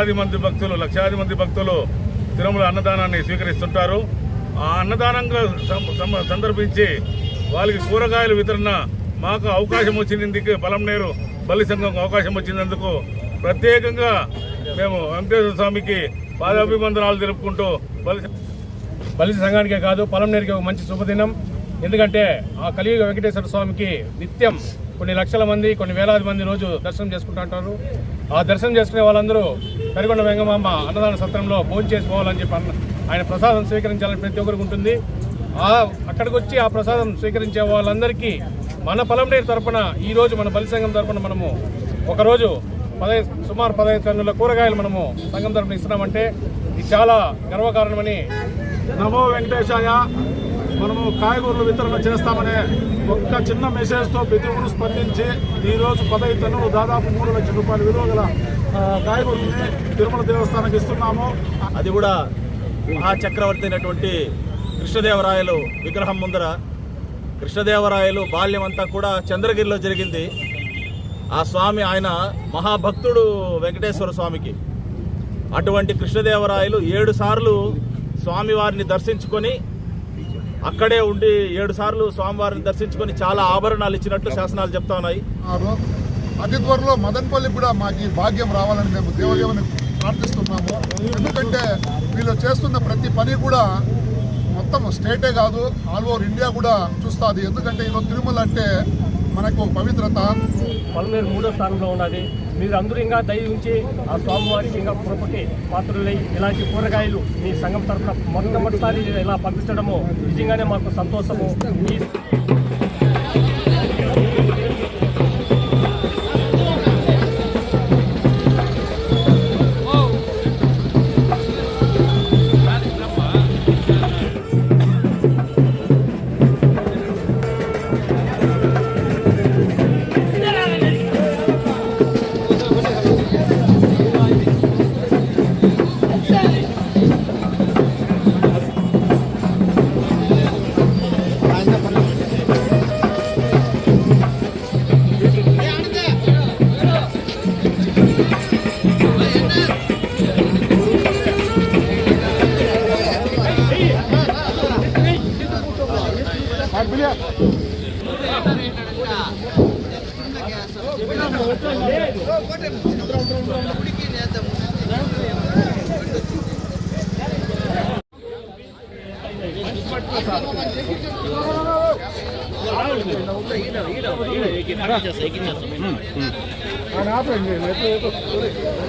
లక్షలాది వేలాది మంది భక్తులు లక్షాది మంది భక్తులు తిరుమల అన్నదానాన్ని స్వీకరిస్తుంటారు. ఆ అన్నదానంగా సందర్భించి వాళ్ళకి కూరగాయల వితరణ మాకు అవకాశం వచ్చినందుకు బలంనేరు బలి సంఘం అవకాశం వచ్చినందుకు ప్రత్యేకంగా మేము వెంకటేశ్వర స్వామికి పాదాభివందనాలు తెలుపుకుంటూ బలి బలి సంఘానికే కాదు పొలంనేరికి ఒక మంచి శుభదినం. ఎందుకంటే ఆ కలియుగ వెంకటేశ్వర స్వామికి నిత్యం కొన్ని లక్షల మంది కొన్ని వేలాది మంది రోజు దర్శనం చేసుకుంటూ ఉంటారు. ఆ దర్శనం చేసుకునే వాళ్ళందరూ కరికొండ వెంగమాంబ అన్నదాన సత్రంలో భోజనం చేసుకోవాలని చెప్పి అన్న- ఆయన ప్రసాదం స్వీకరించాలని ప్రతి ఒక్కరికి ఉంటుంది. ఆ అక్కడికి వచ్చి ఆ ప్రసాదం స్వీకరించే వాళ్ళందరికీ మన పొలంనేరు తరపున ఈరోజు మన బలి సంఘం తరపున మనము ఒకరోజు పదహైదు సుమారు పదహైదు టన్నుల కూరగాయలు మనము సంఘం తరపున ఇస్తున్నామంటే ఇది చాలా గర్వకారణమని నమో వెంకటేశాయ. మనము కాయగూరలు వితరణ చేస్తామనే ఒక్క చిన్న మెసేజ్తో ప్రతి ఒక్కరు స్పందించి ఈరోజు పదహైదు టన్నులు దాదాపు మూడు లక్షల రూపాయల విలువ గల కాయగూరల్ని తిరుమల దేవస్థానానికి ఇస్తున్నాము. అది కూడా మహాచక్రవర్తి అయినటువంటి కృష్ణదేవరాయలు విగ్రహం ముందర. కృష్ణదేవరాయలు బాల్యం అంతా కూడా చంద్రగిరిలో జరిగింది. ఆ స్వామి ఆయన మహాభక్తుడు వెంకటేశ్వర స్వామికి. అటువంటి కృష్ణదేవరాయలు ఏడు సార్లు స్వామివారిని దర్శించుకొని అక్కడే ఉండి ఏడు సార్లు స్వామివారిని దర్శించుకొని చాలా ఆభరణాలు ఇచ్చినట్టు శాసనాలు చెప్తా ఉన్నాయి. అతి త్వరలో మదన్పల్లి కూడా మాకు ఈ భాగ్యం రావాలని మేము దేవదేవుని ప్రార్థిస్తున్నాము. ఎందుకంటే వీళ్ళు చేస్తున్న ప్రతి పని కూడా మొత్తం స్టేటే కాదు ఆల్ ఓవర్ ఇండియా కూడా చూస్తుంది. ఎందుకంటే ఈరోజు తిరుమల అంటే మనకు ఒక పవిత్రత. పలమేరు మూడో స్థానంలో ఉన్నది. మీరు అందరూ ఇంకా దయించి ఆ స్వామివారికి ఇంకా పురపటి పాత్రలై ఇలాంటి కూరగాయలు మీ సంఘం తరఫున మొట్టమొదటిసారి ఇలా పంపించడము నిజంగానే మాకు సంతోషము. ఈ మార్గమాస ఛాయా పాత్ర చరణాశుభ యోగాశుభ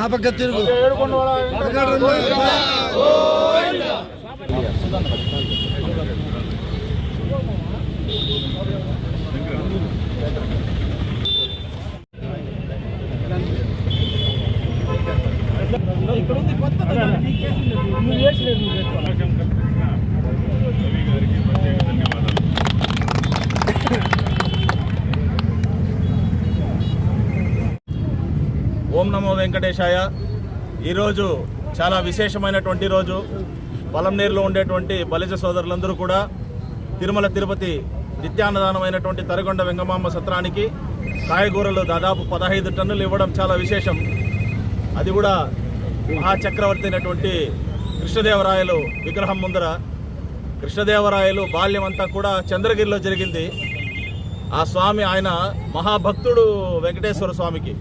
అవకాశం వెంకటేశాయ. ఈరోజు చాలా విశేషమైనటువంటి రోజు. పొలంనేరులో ఉండేటువంటి బలిజ సోదరులందరూ కూడా తిరుమల తిరుపతి నిత్యాన్నదానమైనటువంటి తరగొండ వెంగమాంబ సత్రానికి కాయగూరలు దాదాపు పదహైదు టన్నులు ఇవ్వడం చాలా విశేషం. అది కూడా మహాచక్రవర్తి అయినటువంటి కృష్ణదేవరాయలు విగ్రహం ముందర. కృష్ణదేవరాయలు బాల్యం అంతా కూడా చంద్రగిరిలో జరిగింది. ఆ స్వామి ఆయన మహాభక్తుడు వెంకటేశ్వర స్వామికి.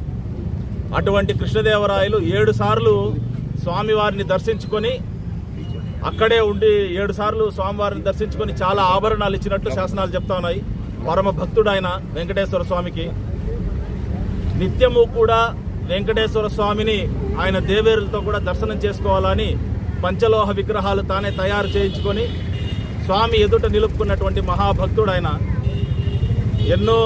అటువంటి కృష్ణదేవరాయలు ఏడు సార్లు స్వామివారిని దర్శించుకొని అక్కడే ఉండి ఏడు సార్లు స్వామివారిని దర్శించుకొని చాలా ఆభరణాలు ఇచ్చినట్టు శాసనాలు చెప్తా ఉన్నాయి. పరమ భక్తుడు ఆయన వెంకటేశ్వర స్వామికి. నిత్యము కూడా వెంకటేశ్వర స్వామిని ఆయన దేవేరులతో కూడా దర్శనం చేసుకోవాలని పంచలోహ విగ్రహాలు తానే తయారు చేయించుకొని స్వామి ఎదుట నిలుపుకున్నటువంటి మహాభక్తుడు ఆయన. ఎన్నో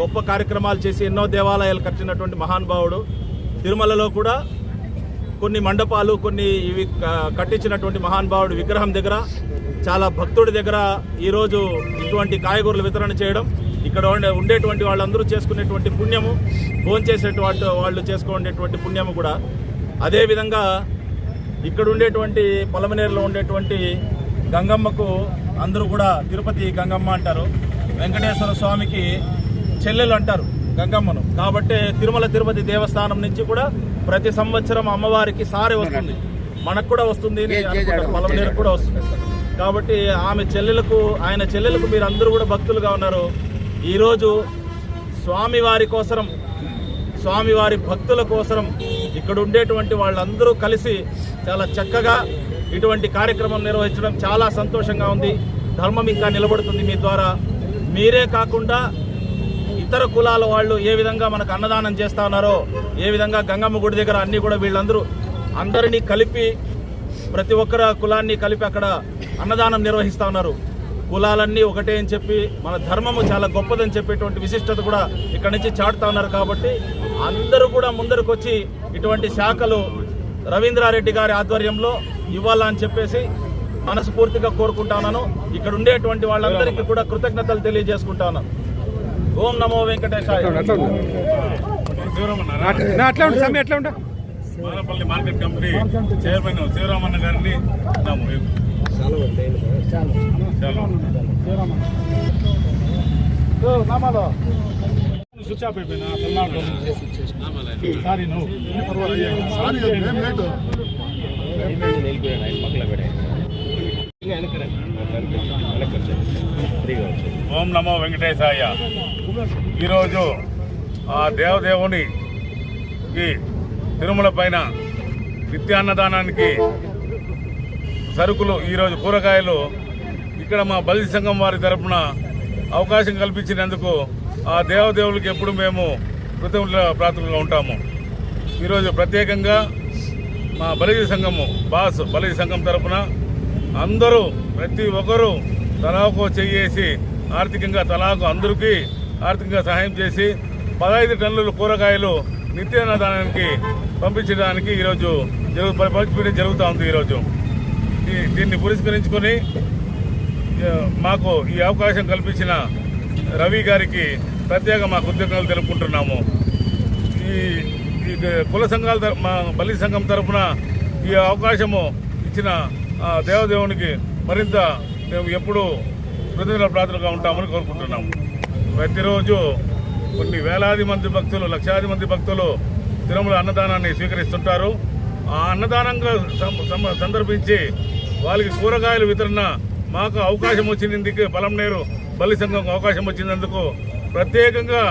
గొప్ప కార్యక్రమాలు చేసి ఎన్నో దేవాలయాలు కట్టినటువంటి మహానుభావుడు. తిరుమలలో కూడా కొన్ని మండపాలు కొన్ని ఇవి కట్టించినటువంటి మహానుభావుడు విగ్రహం దగ్గర చాలా భక్తుడి దగ్గర ఈరోజు ఇటువంటి కాయగూరలు వితరణ చేయడం ఇక్కడ ఉండే ఉండేటువంటి వాళ్ళందరూ చేసుకునేటువంటి పుణ్యము భోంచేసేటువంటి వాళ్ళు చేసుకునేటువంటి పుణ్యము కూడా. అదేవిధంగా ఇక్కడ ఉండేటువంటి పొలమనేరులో ఉండేటువంటి గంగమ్మకు అందరూ కూడా తిరుపతి గంగమ్మ అంటారు. వెంకటేశ్వర స్వామికి చెల్లెలు అంటారు గంగమ్మను. కాబట్టి తిరుమల తిరుపతి దేవస్థానం నుంచి కూడా ప్రతి సంవత్సరం అమ్మవారికి సారి వస్తుంది. మనకు కూడా వస్తుంది. పొలమనేరుకు కూడా వస్తుంది. కాబట్టి ఆమె చెల్లెలకు ఆయన చెల్లెలకు మీరు అందరూ కూడా భక్తులుగా ఉన్నారు. ఈరోజు స్వామివారి కోసరం స్వామివారి భక్తుల కోసరం ఇక్కడ ఉండేటువంటి వాళ్ళందరూ కలిసి చాలా చక్కగా ఇటువంటి కార్యక్రమం నిర్వహించడం చాలా సంతోషంగా ఉంది. ధర్మం ఇంకా నిలబడుతుంది మీ ద్వారా. మీరే కాకుండా ఇతర కులాల వాళ్ళు ఏ విధంగా మనకు అన్నదానం చేస్తా ఉన్నారో ఏ విధంగా గంగమ్మ గుడి దగ్గర అన్నీ కూడా వీళ్ళందరూ అందరినీ కలిపి ప్రతి ఒక్కరు కులాన్ని కలిపి అక్కడ అన్నదానం నిర్వహిస్తూ ఉన్నారు. కులాలన్నీ ఒకటే అని చెప్పి మన ధర్మము చాలా గొప్పదని చెప్పేటువంటి విశిష్టత కూడా ఇక్కడ నుంచి చాటుతా ఉన్నారు కాబట్టి అందరూ కూడా ముందరకు వచ్చి ఇటువంటి శాఖలు రవీంద్రారెడ్డి గారి ఆధ్వర్యంలో ఇవ్వాలని చెప్పేసి మనస్ఫూర్తిగా కోరుకుంటా ఉన్నాను. ఇక్కడ ఉండేటువంటి వాళ్ళందరికీ కూడా కృతజ్ఞతలు తెలియజేసుకుంటా ఉన్నాను. ఓం నమో వెంకటేశాయ. అట్లా ఉండు సమయం ఎట్లా ఉంటా Manapalli market company chairman Sivaramanna గారిని స్విచ్ ఆఫ్ అయిపోయినా సారీ నువ్వు సారీ ఓం నమో వెంకటేశాయ. ఈరోజు ఆ దేవదేవునికి తిరుమల పైన నిత్యాన్నదానానికి సరుకులు ఈరోజు కూరగాయలు ఇక్కడ మా బలి సంఘం వారి తరపున అవకాశం కల్పించినందుకు ఆ దేవదేవులకి ఎప్పుడు మేము కృతజ్ఞ ప్రార్థనలో ఉంటాము. ఈరోజు ప్రత్యేకంగా మా బలిజీ సంఘము బాస్ బలిజీ సంఘం తరపున అందరూ ప్రతి ఒక్కరూ తలాకు చెయ్యేసి ఆర్థికంగా తలాకు అందరికీ ఆర్థికంగా సహాయం చేసి పదహైదు టన్నుల కూరగాయలు నిత్యాన్నదానానికి పంపించడానికి ఈరోజు జరుగు పంపిణీ జరుగుతూ ఉంది ఈరోజు. ఈ- దీన్ని పురస్కరించుకొని మాకు ఈ అవకాశం కల్పించిన రవి గారికి ప్రత్యేక మా కృతజ్ఞతలు తెలుపుకుంటున్నాము. ఈ ఈ కుల సంఘాల తర- మా బలి సంఘం తరఫున ఈ అవకాశము ఇచ్చిన ఆ, దేవదేవునికి మరింత మేము ఎప్పుడూ కృతజ్ఞత ప్రార్థనగా ఉంటామని కోరుకుంటున్నాము. ప్రతిరోజు కొన్ని వేలాది మంది భక్తులు లక్షాది మంది భక్తులు తిరుమల అన్నదానాన్ని స్వీకరిస్తుంటారు. ఆ అన్నదానంగా సందర్భించి వాళ్ళకి కూరగాయల వితరణ మాకు అవకాశం వచ్చినందుకు నేరు బలి సంఘం అవకాశం వచ్చినందుకు ప్రత్యేకంగా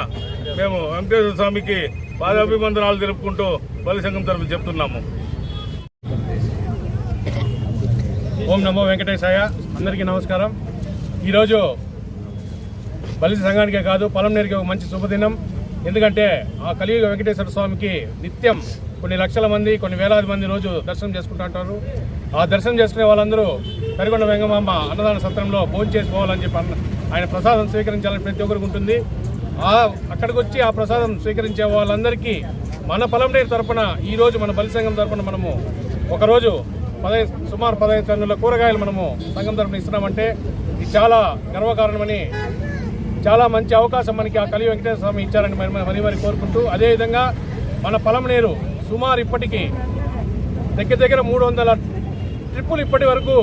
మేము వెంకటేశ్వర స్వామికి పాదాభివందనాలు తెలుపుకుంటూ బలి సంఘం తరఫు చెప్తున్నాము. ఓం నమో వెంకటేశాయ. అందరికీ నమస్కారం. ఈరోజు బలిజ సంఘానికే కాదు పొలంనేరుకి ఒక మంచి శుభదినం. ఎందుకంటే ఆ కలియుగ వెంకటేశ్వర స్వామికి నిత్యం కొన్ని లక్షల మంది కొన్ని వేలాది మంది రోజు దర్శనం చేసుకుంటూ ఉంటారు. ఆ దర్శనం చేసుకునే వాళ్ళందరూ కరికొండ వెంగమాంబ అన్నదాన సత్రంలో భోజనం చేసుకోవాలని చెప్పి ఆయన ప్రసాదం స్వీకరించాలని ప్రతి ఒక్కరికి ఉంటుంది. ఆ అక్కడికి వచ్చి ఆ ప్రసాదం స్వీకరించే వాళ్ళందరికీ మన పొలంనేరు తరపున ఈరోజు మన బలి సంఘం తరపున మనము ఒకరోజు పదహైదు సుమారు పదహైదు టన్నుల కూరగాయలు మనము సంఘం తరపున ఇస్తున్నామంటే ఇది చాలా గర్వకారణమని చాలా మంచి అవకాశం మనకి ఆ కలి వెంకటేశ్వర స్వామి ఇచ్చారని మరి మరి మరి కోరుకుంటూ అదేవిధంగా మన పొలంనేరు సుమారు ఇప్పటికీ దగ్గర దగ్గర మూడు వందల ట్రిప్పులు ఇప్పటి వరకు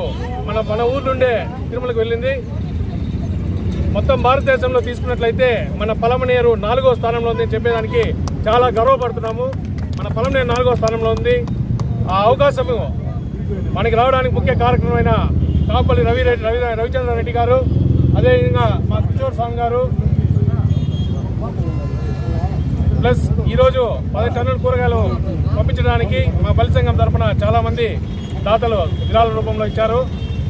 మన మన ఊరు నుండే తిరుమలకు వెళ్ళింది. మొత్తం భారతదేశంలో తీసుకున్నట్లయితే మన పలమనేరు నాలుగో స్థానంలో ఉంది అని చెప్పేదానికి చాలా గర్వపడుతున్నాము. మన పలమనేరు నాలుగో స్థానంలో ఉంది. ఆ అవకాశము మనకి రావడానికి ముఖ్య కారకమైన కాపల్లి రవి రెడ్డి రవి రవిచంద్ర రెడ్డి గారు అదేవిధంగా మా కిషోర్ స్వామి గారు. ప్లస్ ఈరోజు పది టన్నుల కూరగాయలు పంపించడానికి మా బలి సంఘం తరఫున చాలామంది దాతలు విరాళ రూపంలో ఇచ్చారు.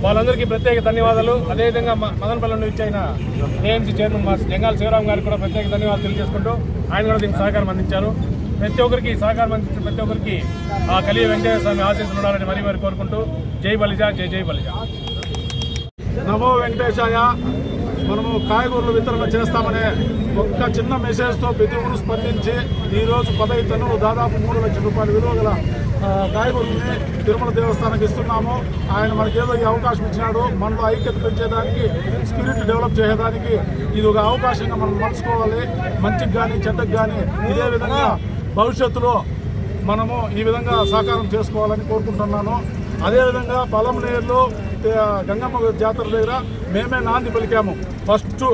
వాళ్ళందరికీ ప్రత్యేక ధన్యవాదాలు. అదేవిధంగా మా మదనపల్లి నుండి ఇచ్చిన ఏఎంసీ చైర్మన్ మా జంగాల శివరాం గారికి కూడా ప్రత్యేక ధన్యవాదాలు తెలియజేసుకుంటూ ఆయన కూడా దీనికి సహకారం అందించారు. ప్రతి ఒక్కరికి సహకారం అందించిన ప్రతి ఒక్కరికి ఆ కలియ వెంకటేశ్వర స్వామి ఆశీస్సులు ఉండాలని మరీ మరి కోరుకుంటూ జై బలిజా జై జై బలిజా. నమో వెంకటేశాయ. మనము కాయగూరలు వితరణ చేస్తామనే ఒక్క చిన్న మెసేజ్తో ప్రతి స్పందించి ఈరోజు పదహైదు టన్నులు దాదాపు మూడు లక్షల రూపాయల విలువ గల కాయగూరల్ని తిరుమల దేవస్థానానికి ఇస్తున్నాము. ఆయన మనకేదో ఈ అవకాశం ఇచ్చినాడు. మనలో ఐక్యత పెంచేదానికి స్పిరిట్ డెవలప్ చేసేదానికి ఇది ఒక అవకాశంగా మనం మలుచుకోవాలి మంచికి కానీ చెడ్డకు కానీ ఇదే విధంగా భవిష్యత్తులో మనము ఈ విధంగా సహకారం చేసుకోవాలని కోరుకుంటున్నాను. అదేవిధంగా పొలం నేర్లు గంగమ్మ జాతర దగ్గర మేమే నాంది పలికాము. ఫస్ట్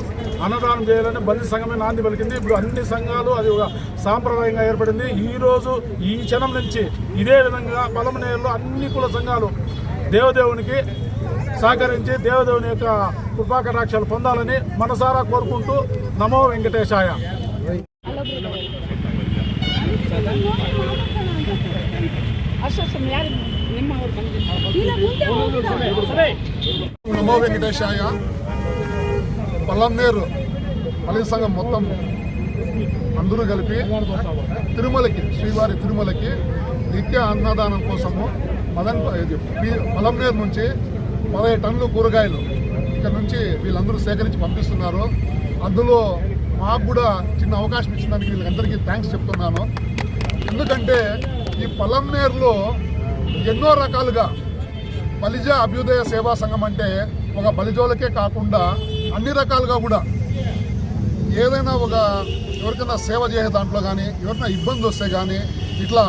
అన్నదానం చేయాలని బల్లి సంఘమే నాంది పలికింది. ఇప్పుడు అన్ని సంఘాలు అది ఒక సాంప్రదాయంగా ఏర్పడింది. ఈరోజు ఈ క్షణం నుంచి ఇదే విధంగా పొలంనేరులో అన్ని కుల సంఘాలు దేవదేవునికి సహకరించి దేవదేవుని యొక్క కృపాకటాక్షాలు పొందాలని మనసారా కోరుకుంటూ నమో వెంకటేశాయ. అసలు నమో వెంకటేశాయ. పల్లంనేరు మళ్ళీ సంఘం మొత్తం అందరూ కలిపి తిరుమలకి శ్రీవారి తిరుమలకి నిత్య అన్నదానం కోసము మదన్ పలంనేరు నుంచి పదహైదు టన్నులు కూరగాయలు ఇక్కడ నుంచి వీళ్ళందరూ సేకరించి పంపిస్తున్నారు. అందులో మాకు కూడా చిన్న అవకాశం ఇచ్చినందుకు వీళ్ళందరికీ థ్యాంక్స్ చెప్తున్నాను. ఎందుకంటే ఈ పలంనేరులో ఎన్నో రకాలుగా బలిజ అభ్యుదయ సేవా సంఘం అంటే ఒక బలిజోలకే కాకుండా అన్ని రకాలుగా కూడా ఏదైనా ఒక ఎవరికైనా సేవ చేసే దాంట్లో కానీ ఎవరికైనా ఇబ్బంది వస్తే కానీ ఇట్లా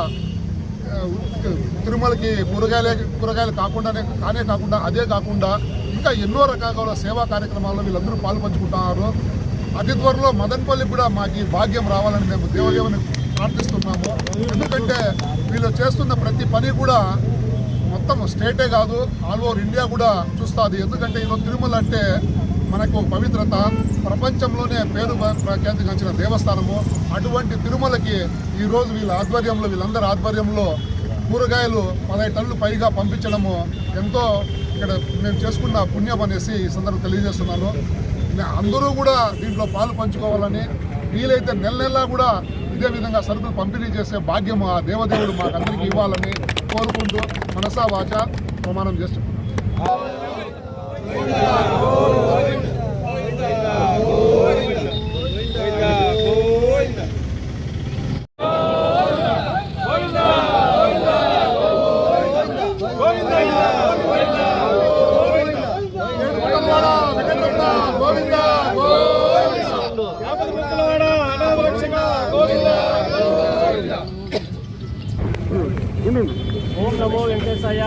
తిరుమలకి కూరగాయలే కూరగాయలు కాకుండానే కానే కాకుండా అదే కాకుండా ఇంకా ఎన్నో రకాల సేవా కార్యక్రమాల్లో వీళ్ళందరూ పాలుపంచుకుంటున్నారు. అతి త్వరలో మదన్పల్లి కూడా మాకు భాగ్యం రావాలని మేము దేవదేవుని ప్రార్థిస్తున్నాము. ఎందుకంటే వీళ్ళు చేస్తున్న ప్రతి పని కూడా మొత్తం స్టేటే కాదు ఆల్ ఓవర్ ఇండియా కూడా చూస్తుంది. ఎందుకంటే ఈరోజు తిరుమల అంటే మనకు పవిత్రత. ప్రపంచంలోనే పేరు ప్రఖ్యాతిగాంచిన దేవస్థానము. అటువంటి తిరుమలకి ఈరోజు వీళ్ళ ఆధ్వర్యంలో వీళ్ళందరి ఆధ్వర్యంలో కూరగాయలు పదహైదు టన్నులు పైగా పంపించడము ఎంతో ఇక్కడ మేము చేసుకున్న పుణ్యం అనేసి ఈ సందర్భం తెలియజేస్తున్నాను. అందరూ కూడా దీంట్లో పాలు పంచుకోవాలని వీలైతే నెల నెలా కూడా ఇదే విధంగా సరుకులు పంపిణీ చేసే భాగ్యం ఆ దేవదేవుడు మాకందరికీ ఇవ్వాలని కోరుకుంటూ మనసా వాచ ప్రమాణం చేస్తున్నాం.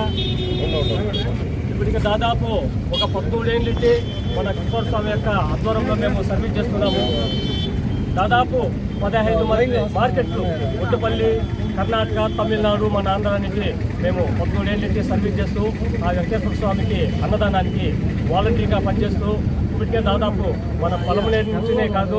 వెంకటేశయ్య ఇప్పటికి దాదాపు ఒక పద్మూడేళ్ళకి మన కిషోర్ స్వామి యొక్క ఆధ్వర్యంలో మేము సర్వీస్ చేస్తున్నాము. దాదాపు పదహైదు మంది మార్కెట్లు ఒట్టుపల్లి కర్ణాటక తమిళనాడు మన ఆంధ్ర నుంచి మేము పద్మూడేళ్ళకి సర్వీస్ చేస్తూ ఆ వెంకటేశ్వర స్వామికి అన్నదానానికి వాలంటీర్గా పనిచేస్తూ ఇప్పటికే దాదాపు మన పొలంనేరు నుంచినే కాదు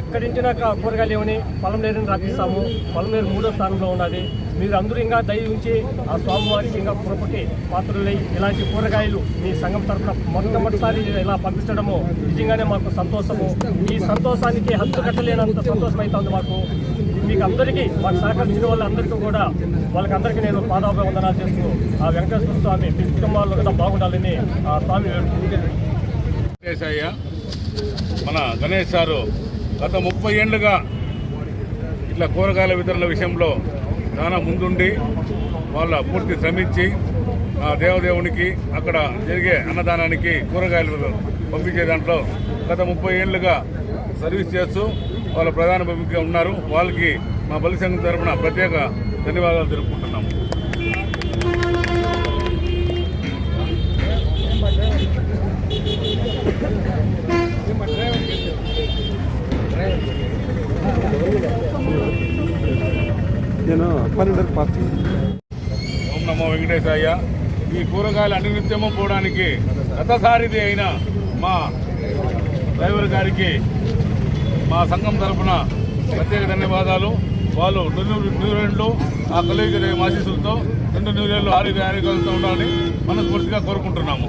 ఎక్కడి నుంచి నాకు కూరగాయలు ఏమని పొలంనేరుని పొలం పొలంనేరు మూడో స్థానంలో ఉన్నది. మీరు అందరూ ఇంకా దయ ఉంచి ఆ స్వామివారికి ఇంకా పురపటి పాత్రలై ఇలాంటి కూరగాయలు మీ సంఘం తరఫున మొట్టమొదటిసారి ఇలా పంపించడము నిజంగానే మాకు సంతోషము. ఈ సంతోషానికి హద్దు కట్టలేనంత సంతోషం అవుతుంది మాకు. మీకు అందరికీ మాకు సహకరించిన వాళ్ళందరికీ కూడా వాళ్ళకందరికీ నేను పాదాభివందనాలు చేస్తూ ఆ వెంకటేశ్వర స్వామి మీ కుటుంబాల్లో కూడా బాగుండాలని ఆ స్వామి మన గణేష్ సారు గత ముప్పై ఏళ్ళుగా ఇట్లా కూరగాయల వితరణ విషయంలో చాలా ముందుండి వాళ్ళ పూర్తి శ్రమించి ఆ దేవదేవునికి అక్కడ జరిగే అన్నదానానికి కూరగాయలు పంపించే దాంట్లో గత ముప్పై ఏళ్ళుగా సర్వీస్ చేస్తూ వాళ్ళ ప్రధాన భూమిక ఉన్నారు. వాళ్ళకి మా బలి సంఘం తరఫున ప్రత్యేక ధన్యవాదాలు తెలుపుకుంటున్నాము. ఓం నమో వెంకటేశాయ. ఈ కూరగాయలు అనినిత్యము పోవడానికి రథసారిది అయిన మా డ్రైవర్ గారికి మా సంఘం తరఫున ప్రత్యేక ధన్యవాదాలు. వాళ్ళు నూరు ఆ కలిగి ఆశీస్సులతో రెండు నూరేళ్ళు ఆరోగ్య ఆరోగ్యాలతో ఉండాలని మనస్ఫూర్తిగా కోరుకుంటున్నాము.